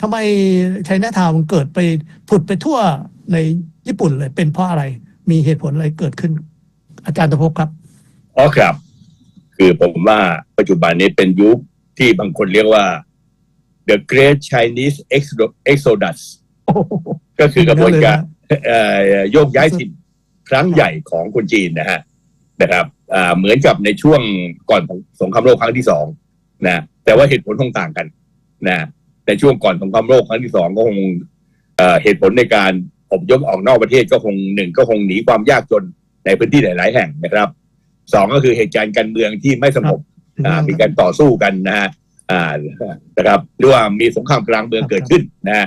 ทำไมไชน่าทาวน์มันเกิดไปผุดไปทั่วในญี่ปุ่นเลย เป็นเพราะอะไร มีเหตุผลอะไรเกิดขึ้น อาจารย์ตะพบครับอ๋อครับ คือผมว่าปัจจุบันนี้เป็นยุคที่บางคนเรียกว่า the Great Chinese Exo- Exodus โอ้โหก็คือกระบวนการเลยเอ่อโยกย้ายถิ่นครั้งใหญ่ของคนจีนนะฮะนะครับอ่าเหมือนกับในช่วงก่อนสงครามโลกครั้งที่สองนะแต่ว่าเหตุผลคงต่างกันนะ ในช่วงก่อนสงครามโลกครั้งที่สองก็คงเอ่อเหตุผลในการอพยพออกนอกประเทศก็คงหนึ่งก็คงหนีความยากจนในพื้นที่หลาย ๆ แห่งนะครับสองก็คือเหตุการณ์การเมืองที่ไม่สงบอ่ามีการต่อสู้กันนะฮะอ่านะครับหรือว่ามีสงครามกลางเมืองเกิดขึ้นนะฮะ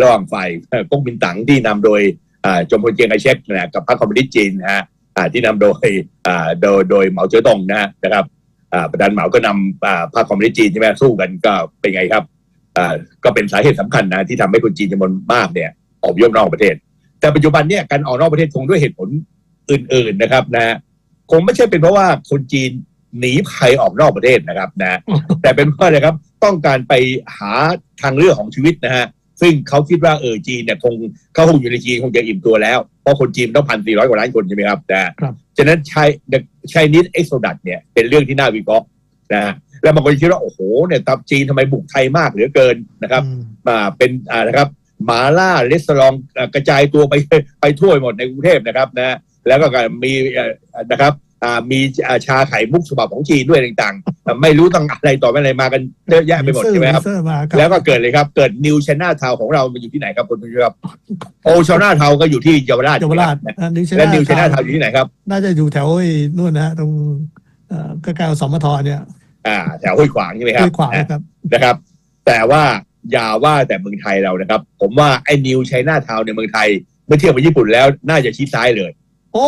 ระหว่างฝ่ายเอ่อก๊กมินตั๋งที่นำโดยอ่าจอมพลเจียงไคเชกนะกับพรรคคอมมิวนิสต์จีนนะฮะอ่าที่นำโดยอ่าโดยโดยเหมาเจ๋อตงนะฮะนะครับอ่าประธานเหมาก็นำอ่าพรรคคอมมิวนิสต์จีนใช่ไหมสู้กันก็เป็นไงครับอ่า ก็เป็นสาเหตุสำคัญนะที่ทำให้คนจีนจำนวนมากเนี่ยออกไปยกนอกประเทศ แต่ปัจจุบันเนี่ยการออกนอกประเทศคงด้วยเหตุผลอื่น ๆนะครับนะคงไม่ใช่เป็นเพราะว่าคนจีนหนีภัยออกนอกประเทศนะครับนะ แต่เป็นเพราะอะไรครับต้องการไปหาทางเลือกของชีวิตนะฮะซึ่งเขาคิดว่าเออจีนเนี่ยคงเขาคงอยู่ในจีนคงจะอิ่มตัวแล้ว เพราะคนจีนต้องพันสี่ร้อยกว่าล้านคนใช่ไหมครับนะครับฉะนั้นชายชายนิดเอ็กโซดัตเนี่ยเป็นเรื่องที่น่าวิเคราะห์นะฮะ แล้วบางคนคิดว่าโอ้โหเนี่ยตับจีนทำไมบุกไทยมากเหลือเกินนะครับอืมมาเป็นอ่านะครับหมาล่าเลสลองอ่ากระจายตัวไปไปทั่วหมดในกรุงเทพนะครับนะแล้วก็มีเอ่อนะครับอ่ามีอ่าชาไข่มุกฉบับของจีนด้วยต่างๆอ่าไม่รู้ต้องอะไรต่อไม่อะไรมากันเยอะแยะไปหมดใช่ไหมครับเซอร์มาครับแล้วก็เกิดเลยครับ เกิดนิวช n นาทาวของเรามันอยู่ที่ไหนครับคุณผู้ชมครับโอชนาทาวก็อยู่ที่เยาวราชเยาวราชนะอันนี้ใช่และนิวช n นาทาวอยู่ที่ไหนครับ น่าจะอยู่แถวไอ้นู่นนะฮะตรงเอ่อใกล้ๆสมทเนี่ย อ่า แถวห้วยขวางใช่ไหมครัด้บวยขวางนะครับนะครับ แต่ว่าอย่าว่าแต่เมืองไทยเรานะครับ ผมว่าไอ้นิวช n นาทาวในเมืองไทยเมื่อเทียบกับญี่ปุ่นแล้วน่าจะชี้ซ้ายเลย โอ้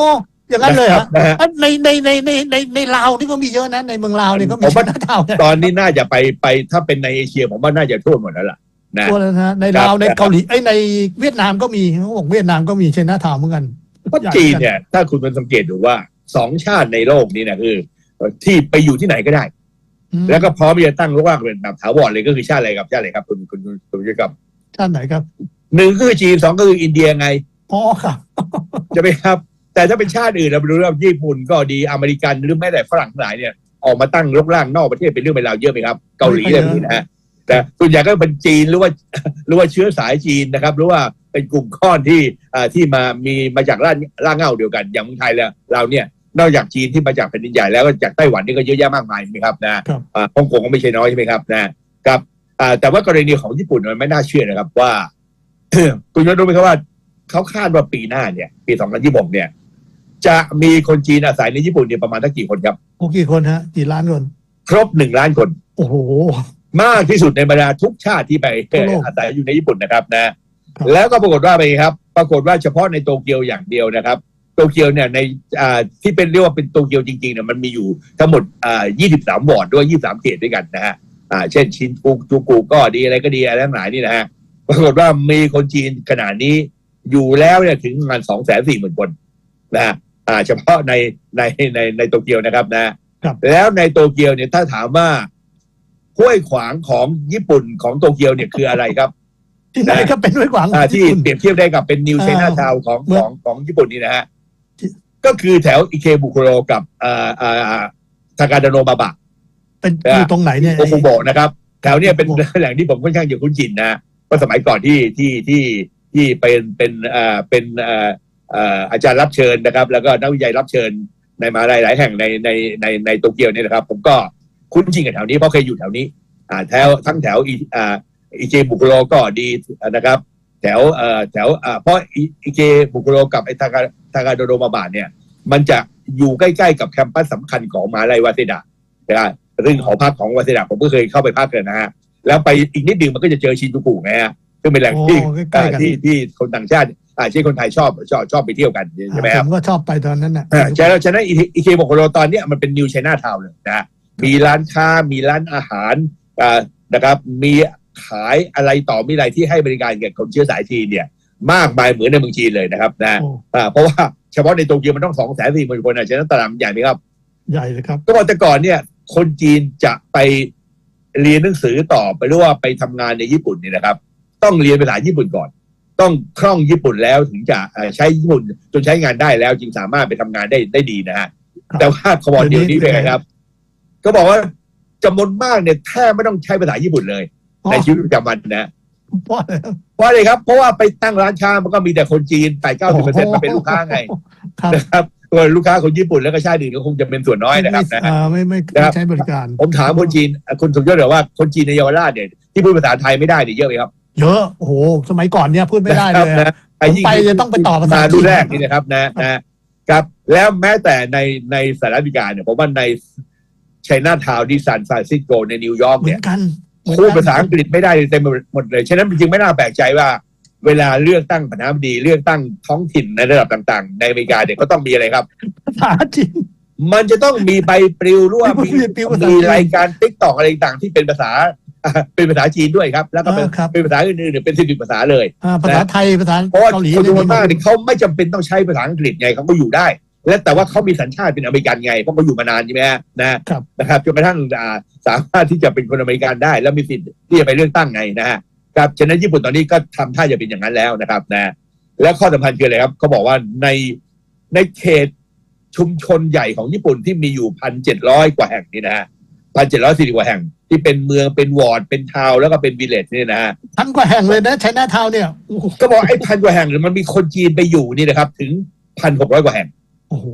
อย่างนั้นเลยเหรอนะฮะอะในในในในในในลาวนี่ก็มีเยอะนะในเมืองลาวเนี่ยก็มีผมว่าชนะเท่าเนี่ยตอนนี้น่าจะไปไปถ้าเป็นในเอเชียผมว่าน่าจะทั่วหมดแล้วล่ะนะตัวแล้วนะในลาวในเกาหลีไอ้ยในเวียดนามก็มีเขาบอกเวียดนามก็มีชนะเท่าเหมือนกันเพราะจีนเนี่ย ถ้าคุณเป็นสังเกตดูว่าสองชาติในโลกนี้นะคือที่ไปอยู่ที่ไหนก็ได้อืม แล้วก็พร้อมที่จะตั้งรกรากเป็นแบบถาวรเลยก็คือชาติอะไรครับชาติอะไรครับคุณคุณคุณคุณผู้ชมครับชาติไหนครับหนึ่งก็คือจีนสองก็คืออินเดียไงอ๋อครับจะไหมครับ แต่ถ้าเป็นชาติอื่นเราไปดูว่าญี่ปุ่นก็ดีอเมริกันหรือแม้แต่ฝรั่งทั้งหลายเนี่ยออกมาตั้งรกรากนอกประเทศเป็นเรื่องเป็นราวเยอะไหมครับ เกาหลีอะไรแบบนี้นะฮะแต่ส่วนใหญ่ก็เป็นจีนหรือว่าหรือว่าเชื้อสายจีนนะครับหรือว่าเป็นกลุ่มก้อนที่อ่าที่มามีมาจากร่างร่างเงาเดียวกัน อย่างเมืองไทยแล้วเราเนี่ย นอกจากจีนที่มาจากแผ่นดินใหญ่แล้วก็จากไต้หวันนี่ก็เยอะแยะมากมายไหมครับนะครับอ่าฮ่องกงก็ไม่ใช่น้อยใช่ไหมครับนะครับอ่าแต่ว่ากรณีของญี่ปุ่นมันไม่น่าเชื่อนะครับว่า คุณยศรู้ไหมครับว่าเขาคาดว่าปีหน้าเนี่ย ปี 2026 เนี่ย จะมีคนจีนอาศัยในญี่ปุ่นเนี่ยประมาณทักกี่คนครับโอ้กี่คนฮะกี่ล้านคน ครบหนึ่งล้านคน โอ้โหมากที่สุดในบรรดาทุกชาติที่ไปทั่วโลกอาศัยอยู่ในญี่ปุ่นนะครับนะครับแล้วก็ปรากฏว่าไปครับ ปรากฏว่าเฉพาะในโตเกียวอย่างเดียวนะครับ โตเกียวเนี่ยในอ่าที่เป็นเรียกว่าเป็นโตเกียวจริงๆเนี่ยมันมีอยู่ทั้งหมดอ่า23 วอร์ดด้วย 23 เขตด้วยกันนะฮะอ่าเช่นชินฟูจูกุก็ดีอะไรก็ดีอะไรทั้งหลายนี่นะฮะปรากฏว่ามีคนจีนขนาดนี้อยู่แล้วเนี่ยถึงประมาณสองแสนสี่หมื่นคนนะฮะอ่าเฉพาะในในในในโตเกียวนะครับนะครับแล้วในโตเกียวเนี่ยถ้าถามว่าห้วยขวางของญี่ปุ่นของโตเกียวเนี่ยคืออะไรครับ ที่ไหนก็เป็นด้วยขวางอ่าที่ญี่ปุ่นเปรียบเทียบได้กับเป็นนิวอ่าไชน่าทาวของเมื่ขอองของญี่ปุ่นนี่นะฮะที่ ก็คือแถวอิเคบุคุโรกับอ่าอ่าอ่าทากาดาโนบาบะเป็นอ่าอยู่ตรงไหนเนี่ยโอคุโบะนะครับ แถวเนี้ยเป็นโอคุโบะแหล่งที่ผมค่อนข้างจะคุ้นชินนะเพราะสมัยก่อนที่ที่ที่ที่เป็นเป็นอ่าเป็นอ่าอ่าอาจารย์รับเชิญนะครับ แล้วก็นักวิจัยรับเชิญในมหาลัยหลายแห่งในในในในโตเกียวเนี่ยนะครับ ผมก็คุ้นชินกับแถวนี้เพราะเคยอยู่แถวนี้อ่าแถวทั้งแถวอีอ่าอิเจบุคุโรก็ดีนะครับ แถวเอ่อแถวอ่าเพราะอิอิเจบุคุโรกับไอทากาทากาโดโดมาบาเนี่ย มันจะอยู่ใกล้ๆกับแคมปัสสำคัญของมหาลัยวาเซดะนะครับเรื่องหอพักของวาเซดะผมก็เคยเข้าไปพักเลยนะฮะแล้วไปอีกนิดนึงมันก็จะเจอชินจูกุไงฮะซึ่งเป็นแหล่งที่โอ้ใกล้ๆกันอ่าที่ที่คนต่างชาติอ่าที่คนไทยชอบชอบชอบไปเที่ยวกันใช่ไหมคผรับมก็ชอบไปตอนนั้นน่ะอ่าฉะนั้นฉะนั้นอิเคบุคุโรตอนเนี้ยมันเป็นนิวไชน่าทาวน์เลยนะฮะมีร้านค้ามีร้านอาหารอ่านะครับมีขายอะไรต่อมีอะไรที่ให้บริการแก่คนเชื้อสายจีนเนี่ย มากมายเหมือนในเมืองจีนเลยนะครับนะโอ้อ่าเพราะว่า เฉพาะในโตเกียวมันต้องสองแสนสี่หมื่นคนนะฉะนั้นตลาดมันใหญ่ไหมครับ ใหญ่เลยครับ ก็บอกแต่ก่อนเนี่ย คนจีนจะไปเรียนหนังสือต่อไปหรือว่าไปทำงานในญี่ปุ่นเนี่ยนะครับ ต้องเรียนภาษาญี่ปุ่นก่อน ต้องคล่องญี่ปุ่นแล้วถึงจะเอ่อใช้ญี่ปุ่นจนใช้งานได้แล้ว จึงสามารถไปทำงานได้ได้ดีนะฮะครับแต่ว่าขบวนเดียวนี้เป็นไงครับ ก็บอกว่าจำนวนมากเนี่ยแทบไม่ต้องใช้ภาษาญี่ปุ่นเลยอ๋อในชีวิตประจำวันนะ เพราะอะไรเพราะอะไรครับ เพราะว่าไปตั้งร้านชามันก็มีแต่คนจีนแปดเก้าสิบเปอร์เซ็นต์มาเป็นลูกค้าไงครับนะครับส่วนลูกค้าคนญี่ปุ่นแล้วก็ชาติอื่นก็คงจะเป็นส่วนน้อยนะครับนะฮะอ่าไม่ไม่ครัไม่บใช้บริการ ผมถามคนจีนอะคุณสมยศเหรอว่าคนจีนในเยาวราชเนี่ยที่พูดภาษาไทยไม่ได้เนี่ยเยอะไหมครับ เยอะโอ้โหสมัยก่อนเนี่ยพูดไม่ได้เลยนะอะครับผมไปจะต้องไปต่อภาษาจีนรุ่นแรกนี่นะครับนะนะครับ แล้วแม้แต่ในในสหรัฐอเมริกาเนี่ยผมว่าในไชน่าทาวน์ที่ซานฟรานซิสโกในนิวยอร์กเหมืเนี่อยนกันเหมือน พูดกันภาษาอังกฤษไม่ได้เต็มไปหมดเลย ฉะนั้นจริงๆไม่น่าแปลกใจว่า เวลาเลือกตั้งประธานาธิบดี เลือกตั้งท้องถิ่นในระดับต่างๆ ในอเมริกาเนี่ยก็ต้องมีอะไรครับภาษาจีนมันจะต้องมีใบปลิวหรือว่ามีมีปลิวภาษาจีนมีรายการติ๊กตอกอะไรต่างๆที่เป็นภาษาอ่าเป็นภาษาจีนด้วยครับ แล้วก็เป็นเออครับเป็นภาษาอื่นๆเนี่ยเป็นสิบภาษาเลยอ่าภาษาไทยภาษาเพราะว่าเกาหลีคนจำนวนมากเยเนี่ยเขาไม่จำเป็นต้องใช้ภาษาอังกฤษไงเขาก็อยู่ได้ และแต่ว่าเขามีสัญชาติเป็นอเมริกันไง เพราะเขาอยู่มานานใช่ไหมฮะนะครับนะครับจนกระทั่งอ่าสามารถที่จะเป็นคนอเมริกันได้ แล้วมีสิทธิ์ที่จะไปเลือกตั้งไงนะฮะครับฉะนั้นญี่ปุ่นตอนนี้ก็ทำท่าจะเป็นอย่างนั้นแล้วนะครับนะและข้อสำคัญคืออะไรครับเขาบอกว่าในในเขตชุมชนใหญ่ของญี่ปุ่นที่มีอยู่พันเจ็ดร้อยกว่าแห่งนี่นะฮะพันเจ็ดร้อยสี่สิบกว่าแห่ง ที่เป็นเมืองเป็นวอร์ดเป็นทาวน์แล้วก็เป็นวิลเลจนี่นะฮะพันกว่าแห่งเลยนะไชน่าทาวน์เนี่ยโอ้โหก็บอกไอ้พันกว่าแห่งเนี่ยมันมีคนจีนไปอยู่นี่นะครับ ถึงพันหกร้อยกว่าแห่งโอ้โห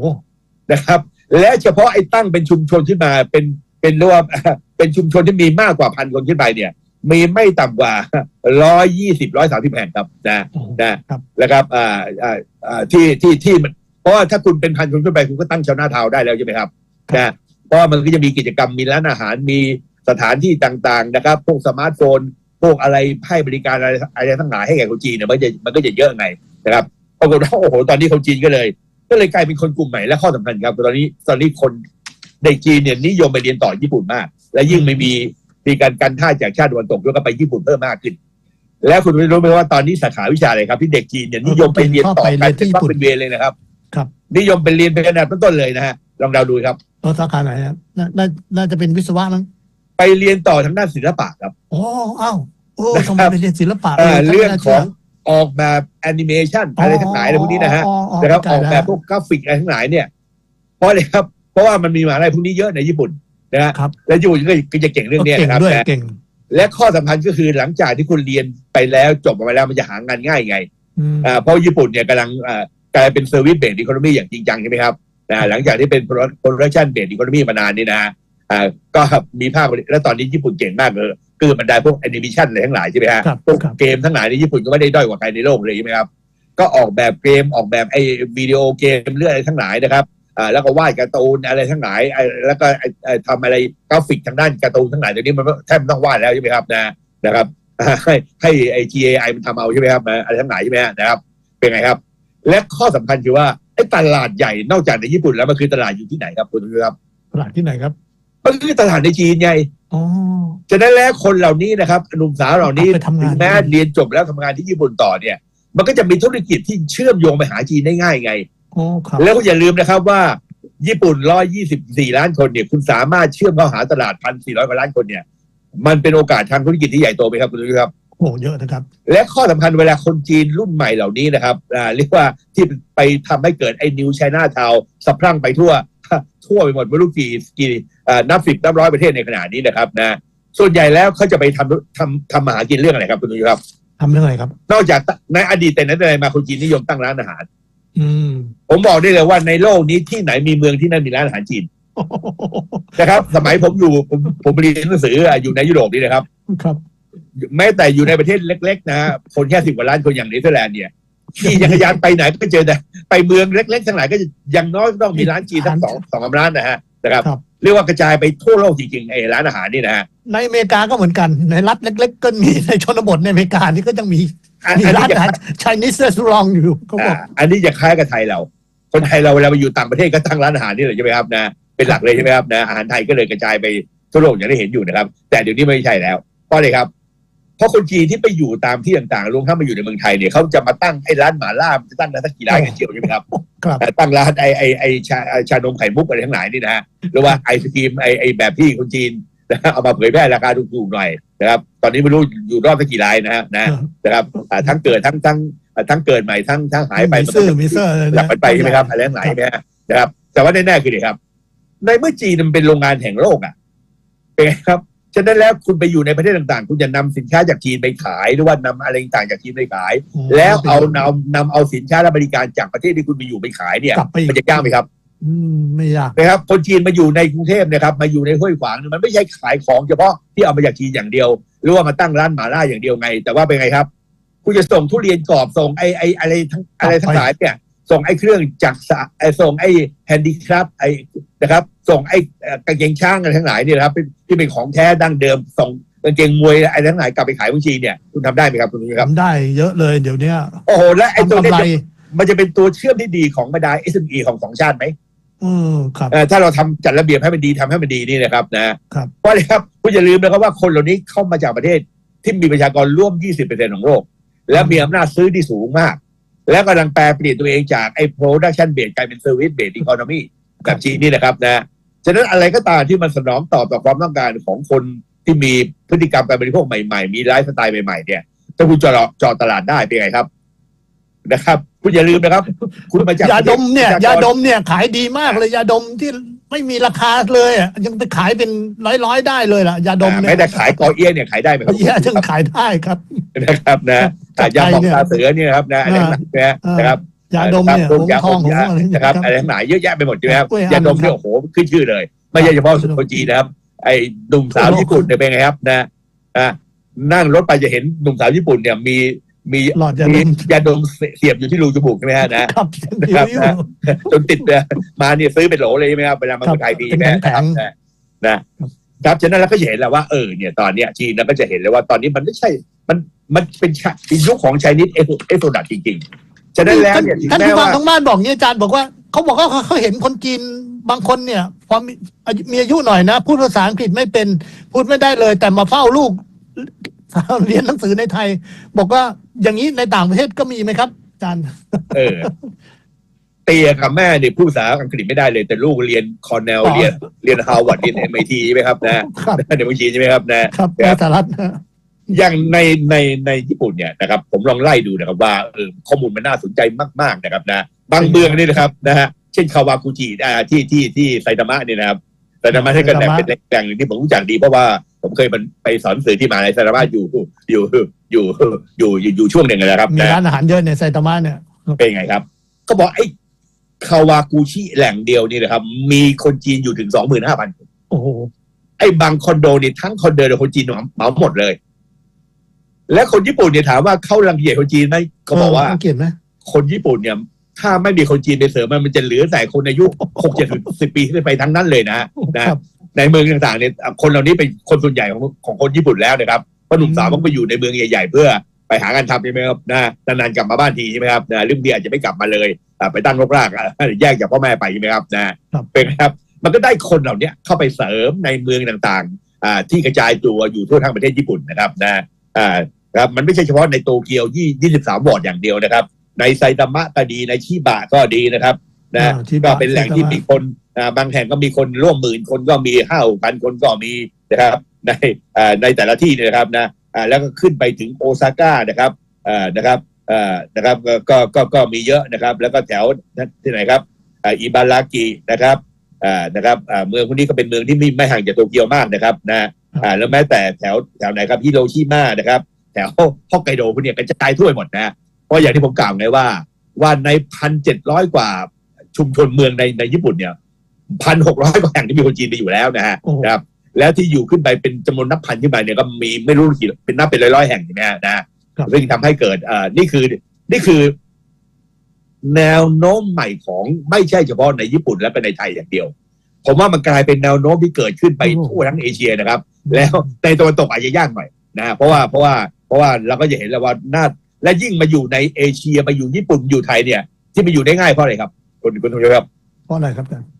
นะครับ และเฉพาะไอ้ตั้งเป็นชุมชนขึ้นมาเป็นเป็นเรียกว่าเป็นชุมชนที่มีมากกว่าพันคนขึ้นไปเนี่ย มีไม่ต่ำกว่าร้อยยี่สิบร้อยสามสิบแห่งครับนะโอ้โหนะครับนะครับอ่าอ่าอ่าที่ที่ที่มันเพราะว่าถ้าคุณเป็นพันคนขึ้นไปคุณก็ตั้งชาวนาทาวน์ได้แล้วใช่ไหมครับนะเพราะว่ามันก็จะมีกิจกรรมมีร้านอาหารมีสถานที่ต่างๆนะครับ พวกสมาร์ทโฟน พวกอะไรให้บริการอะไรอะไรทั้งหลายให้แก่คนจีนเนี่ยมันจะมันก็จะเยอะไงนะครับปรากฏว่าโอ้โหตอนนี้คนจีนก็เลย ก็เลยกลายเป็นคนกลุ่มใหม่และข้อสำคัญครับตอนนี้ตอนนี้คนเด็กจีนเนี่ยนิยมไปเรียนต่อญี่ปุ่นมาก และยิ่งไม่มีมีการกันท่าจากชาติตะวันตกแล้วก็ไปญี่ปุ่นเพิ่มมากขึ้น แล้วคุณรู้ไหมว่าตอนนี้สาขาวิชาอะไรครับ ที่เด็กจีนเนี่ยนิยมไปเรียนต่อกันเป็นว่าเป็นเวรเลยนะครับ ครับ นิยมไปเรียนเป็นอันดับต้นๆเลยนะฮะลองเดาดูครับเราสาขาไหนครับน่าน่าน่าจะเป็นวิศวะมั้งไปเรียนต่อทางด้านศิลปะครับอ๋ออ้าวโอ้นะครับทำไมไปเรียนศิลปะเอ่อไม่เรื่องน่าขชื่อง ออกแบบแอนิเมชันอะไรทั้งหลายอะไรพวกนี้นะฮะอ๋ออ๋อนะครับเข้าอใจอกล้วแบบพวกกราฟิกอะไรทั้งหลายเนี่ย เพราะอะไรครับ เพราะว่ามันมีมหาลัยพวกนี้เยอะในญี่ปุ่นนะฮะครับและญี่ปุ่นก็ก็จะเก่งเรื่องเนี้ยเก่งนะครับด้วยนะเก่งและข้อสำคัญก็คือหลังจากที่คุณเรียนไปแล้วจบออกมาแล้วมันจะหางานง่ายไงอืมอ่าเพราะญี่ปุ่นเนี่ยกำลังอ่ากลายเป็นเซอร์วิสเบสอีโคโนมีอย่างจริงจังใช่ไหมครับนะหลังจากที่เป็นโปรดักชันเบสอีโคโนมีมานานนี่นะฮะอ่าก็มีภาคผลิตและตอนนี้ญี่ปุ่นเก่งมากเลย คือบรรดาพวกแอนิเมชันอะไรทั้งหลายใช่ไหมฮะครับพวกครับเกมทั้งหลายในญี่ปุ่นก็ไม่ได้ด้อยกว่าใครในโลกเลยใช่ไหมครับ ก็ออกแบบเกมออกแบบไอ้วิดีโอเกมเรื่องอะไรทั้งหลายนะครับอ่าแล้วก็วาดการ์ตูนอะไรทั้งหลายไอ้แล้วก็ไอ้ไอ้ทำอะไรกราฟิกทางด้านการ์ตูนทั้งหลายเดี๋ยวนี้มันแทบไม่ต้องวาดแล้วใช่ไหมครับนะนะครับ ให้ให้ไอ้ GAI มันทำเอาใช่ไหมครับนะอะไรทั้งหลายใช่ไหมฮะนะครับ เป็นไงครับ และข้อสำคัญคือว่าไอ้ตลาดใหญ่นอกจากในญี่ปุ่นแล้วมันคือตลาดอยู่ที่ไหนครับคุณผู้ชมครับตลาดที่ไหนครับ มันคือตลาดในจีนไงอ๋อ ฉะนั้นแล้วคนเหล่านี้นะครับหนุ่มสาวเหล่านี้ไปทำงาน ถึงแม้เรียนจบแล้วทำงานที่ญี่ปุ่นต่อเนี่ย มันก็จะมีธุรกิจที่เชื่อมโยงไปหาจีนได้ง่ายไง อ๋อครับแล้วก็อย่าลืมนะครับว่า ญี่ปุ่น 124 ล้านคนเนี่ย คุณสามารถเชื่อมเข้าหาตลาด 1,400กว่าล้านคนเนี่ย มันเป็นโอกาสทางธุรกิจที่ใหญ่โตไหมครับคุณผู้ชมครับ โอ้เยอะนะครับ และข้อสำคัญเวลาคนจีนรุ่นใหม่เหล่านี้นะครับอ่าเรียกว่าที่ไปทำให้เกิดไอ้นิวไชน่าทาวสะพรั่งไปทั่ว ทั่วไปหมดไม่รู้กี่กี่อ่านับสิบนับร้อยประเทศในขณะนี้นะครับนะส่วนใหญ่แล้วเขาจะไปทำทำทำมาหากินเรื่องอะไรครับคุณผู้ชมครับทำเรื่องอะไรครับ นอกจากในอดีตแต่นั้นแต่ไรมาคนจีนนิยมตั้งร้านอาหาร อืม ผมบอกได้เลยว่าในโลกนี้ที่ไหนมีเมืองที่นั่นมีร้านอาหารจีนนะครับ สมัยผมอยู่ผมผมเรียนหนังสืออะอยู่ในยุโรปนี่นะครับ ครับ แม้แต่อยู่ในประเทศเล็ก ๆ นะฮะคนแค่สิบกว่าล้านคนอย่างเนเธอร์แลนด์เนี่ย ขี่จักรยานไปไหนก็เจอแต่ไปเมืองเล็กๆทั้งหลายก็จะอยังน้อยก็ต้องมีร้านจีนทั้งสองสองสามร้านนะฮะนะครับ ครับ เรียกว่ากระจายไปทั่วโลกจริงๆไอ้ร้านอาหารนี่นะฮะในอเมริกาก็เหมือนกัน ในรัฐเล็ก ๆ ก็มีในชนบทในอเมริกานี่ก็ยังมีอันมีอันร้านี้นจะอาหารชายนิสเซอร์ลองอยู่เขาบอ่าอกอันนี้จะคล้ายกับไทยเรา คนไทยเราเวลาไปอยู่ต่างประเทศก็ตั้งร้านอาหารนี่เลยใช่ไหมครับนะเป็นหลักเลยใช่ไหมครับนะอาหารไทยก็เลยกระจายไปทั่วโลกอย่างที่เห็นอยู่นะครับ แต่เดี๋ยวนี้ไม่ใช่แล้วเพราะอะไรครับ เพราะคนจีนที่ไปอยู่ตามที่ต่างๆรวมทั้งมาอยู่ในเมืองไทยเนี่ยเขาจะมาตั้งไอ้ร้านหมาล่าจะตั้งร้านสักกี่ร้านกันเชียวใช่ไหมครับครับเอ่อตั้งร้านไอไอไอชาชานมไข่มุกอะไรทั้งหลายนี่นะฮะหรือว่าไอศครีมไอไอแบบที่คนจีนนะฮะเอามาเผยแพร่ราคาถูกๆหน่อยนะครับตอนนี้ไม่รู้อยู่รอบสักกี่รายนะฮะนะนะครับอ่าทั้งเกิดทั้งทั้งอ่าทั้งเกิดใหม่ทั้งทั้งหายไปมีซื่อมีเซอร์หลับกันไปใช่ไหมครับอะไรทั้งหลายใช่ไหมฮะนะครับ แต่ว่าแน่ๆคือเนี่ยครับ ในเมื่อจีนมันเป็นโรงงานแห่งโลกอะเป็นไงครับ ฉะนั้นแล้วคุณไปอยู่ในประเทศต่างๆ คุณจะนำสินค้าจากจีนไปขาย หรือว่านำอะไรต่างๆจากจีนไปขายโอ้แล้วเอานำนำเอาสินค้าและบริการจากประเทศที่คุณไปอยู่ไปขายเนี่ยกลับไปอีกมันจะยากไหมครับอืมไม่ยากนะครับ คนจีนมาอยู่ในกรุงเทพนะครับ มาอยู่ในห้วยขวางเนี่ยมันไม่ใช่ขายของเฉพาะที่เอามาจากจีนอย่างเดียว หรือว่ามาตั้งร้านหมาล่าอย่างเดียวไง แต่ว่าเป็นไงครับ คุณจะส่งทุเรียนกรอบส่งไอ้ไอ้อะไรทั้งอะไรทั้งหลายเนี่ย ส่งไอ้เครื่องจักรสะไอ้ส่งไอ้แฮนดี้ครับไอ้นะครับ ส่งไอ้เอ่อกางเกงช้างอะไรทั้งหลายเนี่ยนะครับเป็นที่เป็นของแท้ดั้งเดิม ส่งกางเกงมวยอะไรทั้งหลายกลับไปขายเมืองจีนเนี่ยคุณทำได้ไหมครับคุณนุ้ยครับทำได้เยอะเลยเดี๋ยวเนี้ยโอ้โหและไอ้ตัวทำเนี้กำไรยมันจะเป็นตัวเชื่อมที่ดีของบรรดา SME ของสองชาติไหมอืมครับเอ่อถ้าเราทำจัดระเบียบให้มันดีทำให้มันดีนี่นะครับนะครับเพราะอะไรครับคุณอย่าลืมนะครับว่าคนเหล่านี้เข้ามาจากประเทศที่มีประชากรร่วม 20%ของโลกและมีอำนาจซื้อที่สูงมาก แล้วกำลังแปลเปลี่ยนตัวเองจากไอ้ production base กลายเป็น service base economy แบบจีนนี่นะครับนะฉะนั้นอะไรก็ตามที่มันสนองตอบต่อความต้องการของคนที่มีพฤติกรรมการบริโภคใหม่ๆ มีไลฟ์สไตล์ใหม่ๆเนี่ยถ้าคุณเจาะเจาะตลาดได้เป็นไงครับนะครับ คุณอย่าลืมนะครับ คุณมาจากยาดมเนี่ยประชกรยาดมเนี่ยขายดีมากเลยยาดมที่ ไม่มีราคาเลยอะยังไปขายเป็นร้อยร้อยๆได้เลยล่ะยาดมอ่าเนี่ยแม้แต่ขายกอเอี้ยเนี่ยขายได้ไหมครับเยอะถึงขายได้ครับ นะครับนะจัอ่าบยาหมองใจเนี่ยตาเสือเนี่ยนะครับนะอะไรทั้งหลายนะอ่านะครับ ยาดมเนี่ยพหวกงยาทองหงยาอะไรเนี่ยนะครับครับอะไรทั้งหลายเยอะแยะไปหมดใช่ไหมครับกล้วยยาดมเนี่ยอัมครับโอ้โหขึ้นชื่อเลย ไม่ใช่เฉพาะคนจีนนะครับ ไอ้หนุ่มสาวญี่ปุ่นเนี่ยเป็นไงครับนะอ่านั่งรถไปจะเห็นหนุ่มสาวญี่ปุ่นเนี่ยมี มีหลอดยาดมีมยาดมเสียบอยู่ที่รูจมูกใช่ไหมฮะนะครับนะครับอยู่นะจนติดเนี่ยมาเนี่ยซื้อเป็นโหลเลยใช่ไหมครับเวลามาครับขายทีเป็นใช่ไหมแผงนะนะนะครับฉะนั้นเราก็จะเห็นแล้วว่าเออเนี่ยตอนเนี้ยจีนเราก็จะเห็นเลยว่าตอนนี้มันไม่ใช่มันมันเป็นชะยุคของไชนีสเอฟโซดัตจริงๆฉะนั้นแล้วเนี่ยถึงท่านแม้ผู้ฟังว่าทั้งบ้านบอกเนี่ยอาจารย์บอกว่าเขาบอกว่าเขาเขาเห็นคนจีนบางคนเนี่ยพอมีอายุมีอายุหน่อยนะ พูดภาษาอังกฤษไม่เป็นพูดไม่ได้เลย แต่มาเฝ้าลูกเรียนหนังสือในไทย บอกว่า อย่างนี้ในต่างประเทศก็มีไหมครับอาจารย์ เออ เตียกับแม่เนี่ยพูดภาษาอังกฤษไม่ได้เลย แต่ลูกเรียนคอร์เนลอ๋อ เรียนเรียนฮาร์วาร์ดเรียนเอ็มไอทีใช่ไหมครับนะครับในเมืองจีนใช่ไหมครับนะ ครับคในรับสหรัฐนะอย่างในในในญี่ปุ่นเนี่ยนะครับ ผมลองไล่ดูนะครับว่าเออข้อมูลมันน่าสนใจมาก ๆนะครับนะบางเมืองนี่นะครับนะฮะเช่นคาวากุจิอ่าที่ที่ที่ไซตามะเนี่ยนะครับไซตามะที่ก็แหล่งเป็นแหล่งหนึ่งที่ผมรู้จักดีเพราะว่าผมเคยมันไปสอนหนังสือที่มหาในไซตามะอยู่อยู่อยู่ อยู่อยู่อยู่ช่วงหนึ่งนะครับมีนะร้านอาหารเยอะในไซตามะเนี่ยเป็นไงครับ ก็บอกไอ้คาวากุชิแหล่งเดียวนี่นะครับ มีคนจีนอยู่ถึงสองหมื่นห้าพันโอ้โหไอ้บางคอนโดนี่ทั้งคอนโดเนี่ยคนจีนเหมาหมดเลย และคนญี่ปุ่นเนี่ยถามว่าเขารังเกียจคนจีนไหมเขาบอกว่าเเกลียดไหมคนญี่ปุ่นเนี่ย ถ้าไม่มีคนจีนไปเสริมมันมันจะเหลือแต่คนอายุหกเจ็ดสิบปีขึ้นไปทั้งนั้นเลยนะนะครับในเมืองต่างๆเนี่ยคนเหล่านี้เป็นคนส่วนใหญ่ของของคนญี่ปุ่นแล้วนะครับ เพราะหนุ่มสาวต้องไปอยู่ในเมืองใหญ่ๆ เพื่อไปหางานทำใช่ไหมครับนะนานๆกลับมาบ้านทีใช่ไหมครับนะลืมดีอาจจะไม่กลับมาเลยอ่าไปตั้งรกรากอะแยกจากพ่อแม่ไปใช่ไหมครับนะครับเป็นครับมันก็ได้คนเหล่านี้เข้าไปเสริมในเมืองต่างๆอ่าที่กระจายตัวอยู่ทั่วทั้งประเทศญี่ปุ่นนะครับนะอ่าครับมันไม่ใช่เฉพาะในโตเกียวยี่สิบสามวอร์ดอย่างเดียวนะครับ ในไซตามะก็ดีในชิบะก็ดีนะครับนะอ่าชิบะก็เป็นแหล่งที่มีคนอ่าบางแห่งก็มีคนร่วมหมื่นคนก็มีห้าพันคนก็มีนะครับ ในอ่าในแต่ละที่เนี่ยนะครับนะอ่าแล้วก็ขึ้นไปถึงโอซาก้านะครับอ่านะครับอ่านะครับก็ก็ก็ก็มีเยอะนะครับ แล้วก็แถวที่ไหนครับอ่าอิบารากินะครับอ่านะครับอ่าเมืองพวกนี้ก็เป็นเมืองที่ไม่ไม่ห่างจากโตเกียวมากนะครับนะอ่าแล้วแม้แต่แถวแถวไหนครับฮิโรชิมานะครับแถวฮอกไกโดพวกเนี้ยกระจายทั่วไปหมดนะเพราะอย่างที่ผมกล่าวไงว่าว่าในพันเจ็ดร้อยกว่าชุมชนเมืองในในญี่ปุ่นเนี่ยพันหกร้อยกว่าแห่งที่มีคนจีนไปอยู่แล้วนะฮะโอ้โหนะครับ แล้วที่อยู่ขึ้นไปเป็นจำนวนนับพันขึ้นไปเนี่ยก็มีไม่รู้กี่เป็นนับเป็นร้อยร้อยๆแห่งนะฮะนะซึ่งทำให้เกิดเอ่อนี่คือ นี่คือ แนวโน้มใหม่ของไม่ใช่เฉพาะในญี่ปุ่นและก็ในไทยอย่างเดียว ผมว่ามันกลายเป็นแนวโน้มที่เกิดขึ้นไปทั่วทั้งเอเชียนะครับ แล้วในตะวันตกอาจจะยากหน่อยนะฮะเพราะว่าเพราะว่าเพราะว่าเราก็จะเห็นแล้วว่าน่าและยิ่งมาอยู่ในเอเชียมาอยู่ญี่ปุ่นอยู่ไทยเนี่ย ที่มาอยู่ได้ง่ายเพราะอะไรครับคุณคุณผู้ชมครับเพราะอะไรครับอาจารย์เพ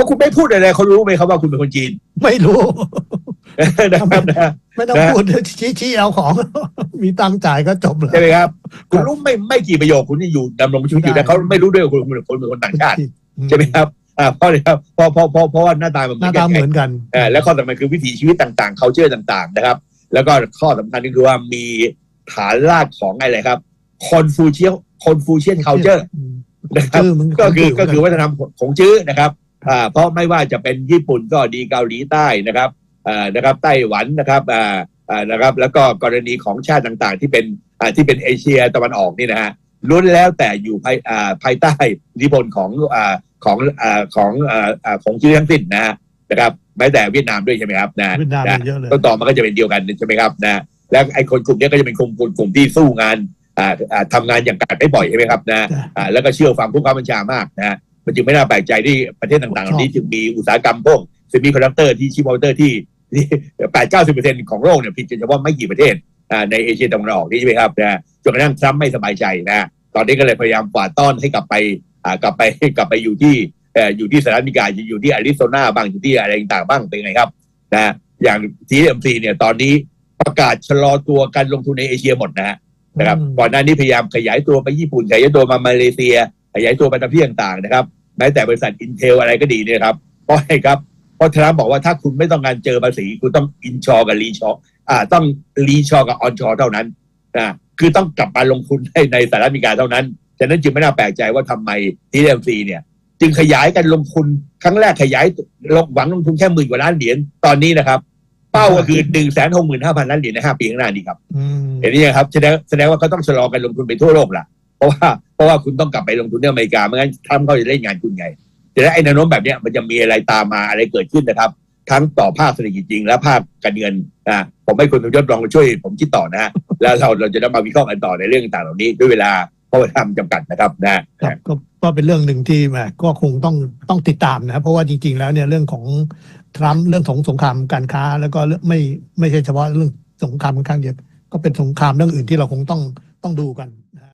ราะคุณไม่พูดอะไรเขารู้ไหมครับว่าคุณเป็นคนจีน ไม่รู้นะครับนะไม่ต้องนะพูดชี้ชี้เอาของ มีตังค์จ่ายก็จบเลยใช่ไหมครับ คุณรู้ไม่ไม่กี่ประโยคคุณจะอยู่ดำรงชีวิตอยู่ได้แต่เขาไม่รู้ด้วยว่าคุณคุณคุณเป็นคนต่างชาติใช่ไหมครับอ่าเพราะอะไรครับเพราะเพราะเพราะเพราะว่าหน้าตามันหน้าตาเหมือนกันเอ่อและข้อสำคัญคือวิถีชีวิตต่างๆ culture ต่าง ๆ นะครับ แล้วก็ข้อสำคัญก็คือว่ามีฐานรากของอะไรครับคอนฟูเชียคอนฟูเชียน culture นะครับชื่อมันก็คือชื่ก็คือวัฒนธรรมของจื้อนะครับอ่า เพราะไม่ว่าจะเป็นญี่ปุ่นก็ดีเกาหลีใต้นะครับอ่านะครับไต้หวันนะครับอ่าอ่านะครับ แล้วก็กรณีของชาติต่างๆ ที่เป็นอ่าที่เป็นเอเชียตะวันออกนี่นะฮะล้วนแล้วแต่อยู่ภายอ่าภายใต้อิทธิพลของอ่าของอ่าของอ่าอ่าของจื้อทั้งสิ้นนะฮะนะครับแม้แต่เวียดนามด้วยใช่ไหมครับนะเวียดนามนะเยอะเลยต้นตอมันก็จะเป็นเดียวกันใช่ไหมครับนะแล้วไอ้คนกลุ่มเนี้ยก็จะเป็นกลุ่มกลุ่มกลุ่มที่สู้งานอ่าอ่าทำงานอย่างกาดไม่บ่อยใช่ไหมครับนะจ้ะอ่าแล้วก็เชื่อฟังผู้ข้าบัญชามากนะฮะ มันจึงไม่น่าแปลกใจที่ประเทศต่างๆเหล่านี้จึงมีอุตสาหกรรมพวกเซมิคอนดักเตอร์ที่ชิปคอนดักเตอร์ที่ที่แปดเก้าสิบเปอร์เซ็นต์ของโลกเนี่ยเผิดเฉพาะไม่กี่ประเทศอ่าในเอเชียตะวันออกนี่ใช่ไหมครับนะจนกระทั่งทรัมป์ไม่สบายใจนะตอนนี้ก็เลยพยายามกวาดต้อนให้กลับไปอ่ากลับไปกลับไปอยู่ที่เอ่ออยู่ที่สหรัฐอเมริกาอยู่ที่อาริโซนาบ้างอยู่ที่อะไรต่างๆบ้างเป็นไงครับนะอย่าง TMC เนี่ยตอนนี้ประกาศชะลอตัวการลงทุนในเอเชียหมดนะฮะนะครับอืมก่อนหน้านี้พยายามขยายตัวไปญี่ปุ่นขยายตัวมามาเลเซีย ขยายตัวไปตามที่ต่างๆนะครับ แม้แต่บริษัทอินเทลอะไรก็ดีเนี่ยครับเพราะอะไรครับเพราะทรัมป์บอกว่าถ้าคุณไม่ต้องการเจอภาษีคุณต้องอินชอกับรีชออ่าต้องรีชอกับออนชอเท่านั้นนะคือต้องกลับมาลงทุนให้ในสหรัฐอเมริกาเท่านั้นฉะนั้นจึงไม่น่าแปลกใจว่าทำไมทีเอ็มซีเนี่ยจึงขยายกันลงทุนครั้งแรกขยายลงหวังลงทุนแค่หมื่นกว่าล้านเหรียญตอนนี้นะครับ เป้าก็คือหนึ่งแสนหกหมื่นห้าพันล้านเหรียญในห้าปีข้างหน้านี้ครับอืมเห็นนี่ครับแสดงแสดงว่าเขาต้องชะลอการลงทุนไปทั่วโลกล่ะ เพราะว่าเพราะว่าคุณต้องกลับไปลงทุนที่อเมริกาไม่งั้นทรัมป์เขาจะเล่นงานคุณไงแต่ถ้าไอ้แนวโน้มแบบเนี้ยมันจะมีอะไรตามมาอะไรเกิดขึ้นนะครับ ทั้งต่อภาคเศรษฐกิจจริง และภาคการเงินอ่าผมให้คุณสมยศลองมาช่วย ผมคิดต่อนะฮะแล้วเราเราจะได้มาวิเคราะห์กันต่อในเรื่องต่างๆเหล่านี้ด้วยเวลาเพราะเวลามันจำกัดนะครับนะครับก็ก็เป็นเรื่องหนึ่งที่แหมก็คงต้องต้องติดตามนะครับเพราะว่าจริง ๆ แล้วเนี่ยเรื่องของทรัมป์เรื่องของสงครามการค้า แล้วก็เรื่องไม่ไม่ใช่เฉพาะเรื่องสงครามค่อนข้างเดียวก็เป็นสงครามเรื่องอื่นที่เราคงต้องต้องดูกัน